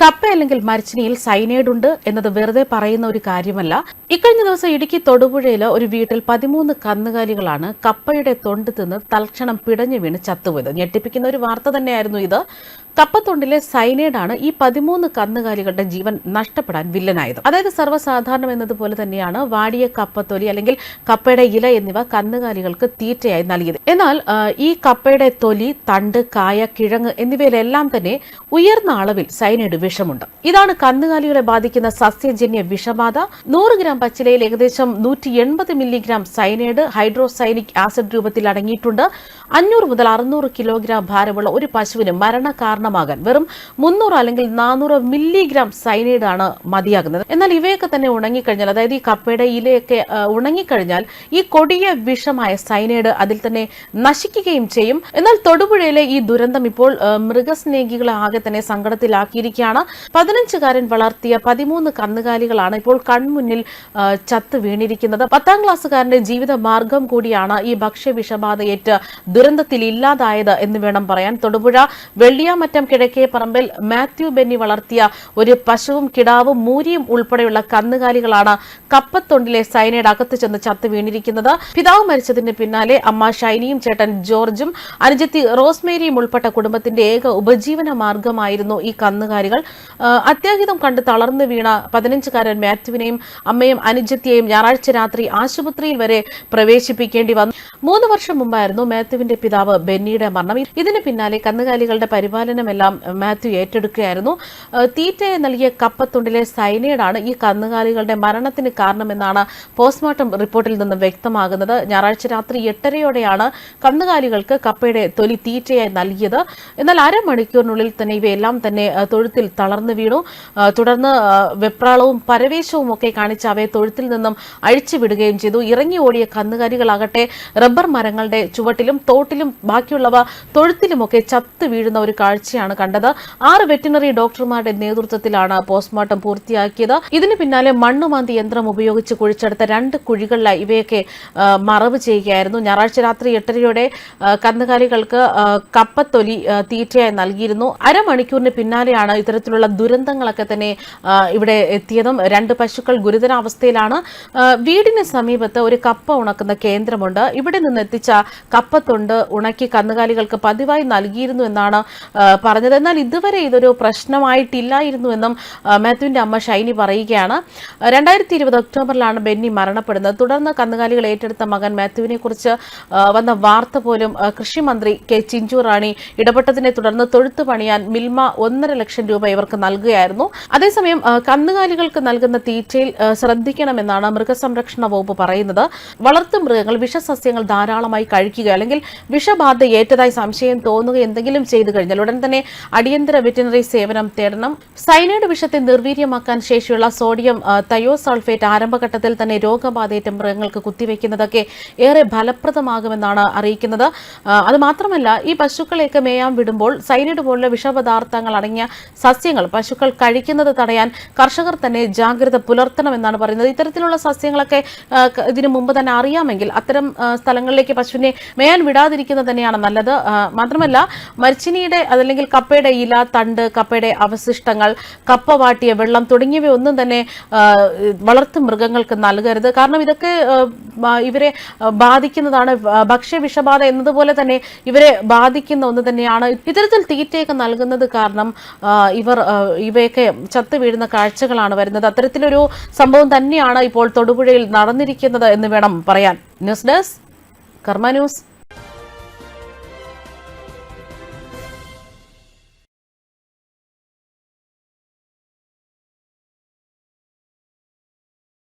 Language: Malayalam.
കപ്പ അല്ലെങ്കിൽ മരച്ചിനിയിൽ സൈനൈഡ് ഉണ്ട് എന്നത് വെറുതെ പറയുന്ന ഒരു കാര്യമല്ല. ഇക്കഴിഞ്ഞ ദിവസം ഇടുക്കി തൊടുപുഴയിൽ ഒരു വീട്ടിൽ പതിമൂന്ന് കന്നുകാലികളാണ് കപ്പയുടെ തൊണ്ട് തിന്ന് തൽക്ഷണം പിടഞ്ഞു വീണ് ചത്തുപോയത്. ഞെട്ടിപ്പിക്കുന്ന ഒരു വാർത്ത തന്നെയായിരുന്നു ഇത്. കപ്പത്തൊണ്ടിലെ സൈനൈഡാണ് ഈ പതിമൂന്ന് കന്നുകാലികളുടെ ജീവൻ നഷ്ടപ്പെടാൻ വില്ലനായത്. അതായത് സർവസാധാരണം എന്നതുപോലെ തന്നെയാണ് വാടിയ കപ്പത്തൊലി അല്ലെങ്കിൽ കപ്പയുടെ ഇല എന്നിവ കന്നുകാലികൾക്ക് തീറ്റയായി നൽകിയത്. എന്നാൽ ഈ കപ്പയുടെ തൊലി തണ്ട് കായ കിഴങ്ങ് എന്നിവയിലെല്ലാം തന്നെ ഉയർന്ന അളവിൽ സൈനൈഡ് വിഷമുണ്ട്. ഇതാണ് കന്നുകാലികളെ ബാധിക്കുന്ന സസ്യജന്യ വിഷബാധ. നൂറ് ഗ്രാം പച്ചിലയിൽ ഏകദേശം നൂറ്റി എൺപത് മില്ലിഗ്രാം സൈനൈഡ് ഹൈഡ്രോസൈനിക് ആസിഡ് രൂപത്തിൽ അടങ്ങിയിട്ടുണ്ട്. അഞ്ഞൂറ് മുതൽ അറുന്നൂറ് കിലോഗ്രാം ഭാരമുള്ള ഒരു പശുവിന് മരണ കാരണമാകാൻ വെറും മുന്നൂറ് അല്ലെങ്കിൽ നാനൂറ് മില്ലിഗ്രാം സൈനൈഡ് ആണ് മതിയാകുന്നത്. എന്നാൽ ഇവയൊക്കെ തന്നെ ഉണങ്ങിക്കഴിഞ്ഞാൽ അതായത് ഈ കപ്പയുടെ ഇലയൊക്കെ ഉണങ്ങിക്കഴിഞ്ഞാൽ ഈ കൊടിയ വിഷമായ സൈനൈഡ് അതിൽ തന്നെ നശിക്കുകയും ചെയ്യും. എന്നാൽ തൊടുപുഴയിലെ ഈ ദുരന്തം ഇപ്പോൾ മൃഗസ്നേഹികളെ ആകെ തന്നെ സങ്കടത്തിലാക്കിയിരിക്കുകയാണ്. പതിനഞ്ചുകാരൻ വളർത്തിയ പതിമൂന്ന് കന്നുകാലികളാണ് ഇപ്പോൾ കൺമുന്നിൽ ചത്ത് വീണിരിക്കുന്നത്. പത്താം ക്ലാസ്സുകാരന്റെ ജീവിത മാർഗം കൂടിയാണ് ഈ ഭക്ഷ്യവിഷബാധയേറ്റ് ദുരന്തത്തിൽ ഇല്ലാതായത് എന്ന് വേണം പറയാൻ. തൊടുപുഴ വെള്ളിയാമറ്റം കിഴക്കേ പറമ്പിൽ മാത്യു ബെന്നി വളർത്തിയ ഒരു പശുവും കിടാവും മൂരിയും ഉൾപ്പെടെയുള്ള കന്നുകാലികളാണ് കപ്പത്തൊണ്ടിലെ സൈനൈഡ് അകത്ത് ചെന്ന് ചത്ത് വീണിരിക്കുന്നത്. പിതാവ് മരിച്ചതിന് പിന്നാലെ അമ്മ ഷൈനിയും ചേട്ടൻ ജോർജും അനുജത്തി റോസ്മേരിയും ഉൾപ്പെട്ട കുടുംബത്തിന്റെ ഏക ഉപജീവന മാർഗമായിരുന്നു ഈ കന്നുകാലികൾ. അത്യാഹിതം കണ്ട് തളർന്നു വീണ പതിനഞ്ചുകാരൻ മാത്യുവിനെയും അമ്മയും അനുജത്തിയെയും ഞായറാഴ്ച രാത്രി ആശുപത്രിയിൽ വരെ പ്രവേശിപ്പിക്കേണ്ടി വന്നു. മൂന്ന് വർഷം മുമ്പായിരുന്നു മാത്യുവിന്റെ പിതാവ് ബെന്നിയുടെ മരണം. ഇതിന് പിന്നാലെ കന്നുകാലികളുടെ പരിപാലനമെല്ലാം മാത്യു ഏറ്റെടുക്കുകയായിരുന്നു. തീറ്റയെ നൽകിയ കപ്പത്തുണ്ടിലെ സൈനൈഡാണ് ഈ കന്നുകാലികളുടെ മരണത്തിന് കാരണമെന്നാണ് പോസ്റ്റ്മോർട്ടം റിപ്പോർട്ടിൽ നിന്നും വ്യക്തമാകുന്നത്. ഞായറാഴ്ച രാത്രി എട്ടരയോടെയാണ് കന്നുകാലികൾക്ക് കപ്പയുടെ തൊലി തീറ്റയായി നൽകിയത്. എന്നാൽ അരമണിക്കൂറിനുള്ളിൽ തന്നെ ഇവയെല്ലാം തന്നെ തൊഴുത്തിൽ തളർന്നു വീണു. തുടർന്ന് വെപ്രാളവും പരവേശവും ഒക്കെ കാണിച്ച് അവയെ തൊഴുത്തിൽ നിന്നും അഴിച്ചുവിടുകയും ചെയ്തു. ഇറങ്ങി ഓടിയ കന്നുകാലികളാകട്ടെ റബ്ബർ മരങ്ങളുടെ ചുവട്ടിലും തോട്ടിലും ബാക്കിയുള്ളവ തൊഴുത്തിലുമൊക്കെ ചത്തു വീഴുന്ന ഒരു കാഴ്ചയാണ് കണ്ടത്. ആറ് വെറ്റിനറി ഡോക്ടർമാരുടെ നേതൃത്വത്തിലാണ് പോസ്റ്റ്മോർട്ടം പൂർത്തിയാക്കിയത്. ഇതിന് പിന്നാലെ മണ്ണുമാന്തി യന്ത്രം ഉപയോഗിച്ച് കുഴിച്ചെടുത്ത രണ്ട് കുഴികളിലായി ഇവയൊക്കെ മറവ് ചെയ്യുകയായിരുന്നു. ഞായറാഴ്ച രാത്രി എട്ടരയോടെ കന്നുകാലികൾക്ക് കപ്പത്തൊലി തീറ്റയായി നൽകിയിരുന്നു. അരമണിക്കൂറിന് പിന്നാലെയാണ് ഇത്തരത്തിലുള്ള ദുരന്തങ്ങളൊക്കെ തന്നെ ഇവിടെ എത്തിയതും രണ്ട് പശുക്കൾ ഗുരുതരാവസ്ഥയിലാണ്. വീടിന് സമീപത്ത് ഒരു കപ്പ ഉണക്കുന്ന കേന്ദ്രമുണ്ട്. ഇവിടെ നിന്ന് എത്തിച്ച കപ്പത്തൊണ്ട് ഉണക്കി കന്നുകാലികൾക്ക് പതിവായി നൽകിയിരുന്നു എന്നാണ് പറഞ്ഞത്. എന്നാൽ ഇതുവരെ ഇതൊരു പ്രശ്നമായിട്ടില്ലായിരുന്നു എന്നും അമ്മ ഷൈനി പറയുകയാണ്. രണ്ടായിരത്തി ഇരുപത് ഒക്ടോബറിലാണ് ബെന്നി മരണപ്പെടുന്നത്. തുടർന്ന് കന്നുകാലികൾ ഏറ്റെടുത്ത മകൻ മാത്യുവിനെ കുറിച്ച് വന്ന വാർത്ത പോലും കൃഷിമന്ത്രി കെ ചിഞ്ചു റാണി ഇടപെട്ടതിനെ തുടർന്ന് തൊഴുത്ത് പണിയാൻ മിൽമ ഒന്നര ലക്ഷം രൂപ ഇവർക്ക് നൽകുകയായിരുന്നു. അതേസമയം കന്നുകാലികൾക്ക് നൽകുന്ന തീറ്റയിൽ ശ്രദ്ധിക്കണമെന്നാണ് മൃഗസംരക്ഷണ വകുപ്പ് പറയുന്നത്. വളർത്തു മൃഗങ്ങൾ വിഷസസ്യങ്ങൾ ധാരാളമായി കഴിക്കുക അല്ലെങ്കിൽ വിഷബാധ ഏറ്റതായി സംശയം തോന്നുക എന്തെങ്കിലും ചെയ്തു കഴിഞ്ഞാൽ ഉടൻ തന്നെ അടിയന്തര വെറ്റിനറി സേവനം തേടണം. സൈനൈഡ് വിഷത്തെ നിർവീര്യമാക്കാൻ ശേഷിയുള്ള സോഡിയം തയോസൾഫേറ്റ് ആരംഭഘട്ടത്തിൽ തന്നെ രോഗബാധയേറ്റ മൃഗങ്ങൾക്ക് കുത്തിവെക്കുന്നതൊക്കെ ഏറെ ഫലപ്രദമാകുമെന്നാണ് അറിയിക്കുന്നത്. അതുമാത്രമല്ല ഈ പശുക്കളെയൊക്കെ മേയാൻ വിടുമ്പോൾ സൈനൈഡ് പോലുള്ള വിഷപദാർത്ഥങ്ങൾ അടങ്ങിയ സസ്യങ്ങൾ പശുക്കൾ കഴിക്കുന്നത് തടയാൻ കർഷകർ തന്നെ ജാഗ്രത പുലർത്തണമെന്നാണ് പറയുന്നത്. ഇത്തരത്തിലുള്ള സസ്യങ്ങളൊക്കെ ഇതിനു മുമ്പ് തന്നെ അറിയാമെങ്കിൽ അത്തരം സ്ഥലങ്ങളിലേക്ക് പശുവിനെ മേയാൻ വിടാതിരിക്കുന്നത് തന്നെയാണ് നല്ലത്. മാത്രമല്ല മരിച്ചിനിയുടെ അതല്ലെങ്കിൽ കപ്പയുടെ ഇല തണ്ട് കപ്പയുടെ അവശിഷ്ടങ്ങൾ കപ്പ വാട്ടിയ വെള്ളം തുടങ്ങിയവയൊന്നും തന്നെ വളർത്തു മൃഗങ്ങൾക്ക് നൽകരുത്. കാരണം ഇതൊക്കെ ഇവരെ ബാധിക്കുന്നതാണ് ഭക്ഷ്യ വിഷബാധ എന്നതുപോലെ തന്നെ ഇവരെ ബാധിക്കുന്ന ഒന്ന് തന്നെയാണ്. ഇത്തരത്തിൽ തീറ്റയൊക്കെ നൽകുന്നത് കാരണം ആ, ഇവയൊക്കെ ചത്തു വീഴുന്ന കാഴ്ചകളാണ് വരുന്നത്. അത്തരത്തിലൊരു സംഭവം തന്നെയാണ് ഇപ്പോൾ തൊടുപുഴയിൽ നടന്നിരിക്കുന്നത് എന്ന് വേണം പറയാൻ. News desk Karma news.